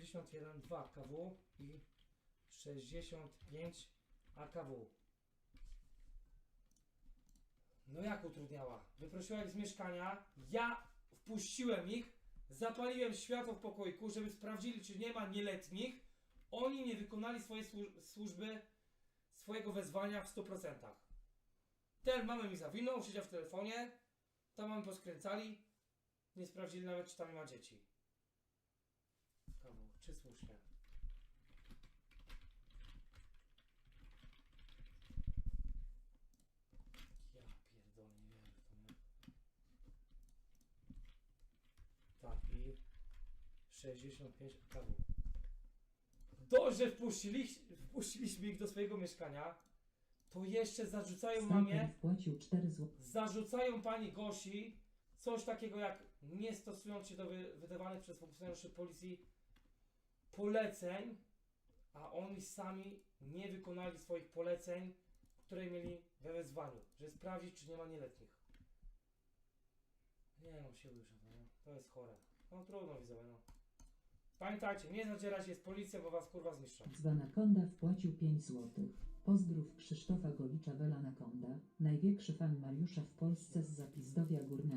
51 2 kW i 65 AKW. No jak utrudniała? Wyprosiła ich z mieszkania, ja wpuściłem ich, zapaliłem światło w pokoiku, żeby sprawdzili, czy nie ma nieletnich. Oni nie wykonali swojej służ- służby, swojego wezwania w 100%. Ten mamy mi zawinął, siedział w telefonie, tam mamy poskręcali, nie sprawdzili nawet, czy tam nie ma dzieci. Kawał, czy słusznie? Ja pierdolę, nie wiem nie. Tak i 65 kawał. Dość, że wpuściliś, wpuściliśmy ich do swojego mieszkania, to jeszcze zarzucają mamie, wpłacił 4 zł. zarzucają pani Gosi coś takiego jak nie stosując się do wy, wydawanych przez funkcjonariuszy policji poleceń, a oni sami nie wykonali swoich poleceń, które mieli we wezwaniu, żeby sprawdzić, czy nie ma nieletnich. Nie no, się łyżę, no. To jest chore. No trudno widzowie, no. Pamiętajcie, nie zadzierać jest policja, bo was kurwa zniszczą. Zwanakonda wpłacił 5 zł. Pozdrów Krzysztofa Golicza Welanakonda, największy fan Mariusza w Polsce z Zapizdowia Górnego.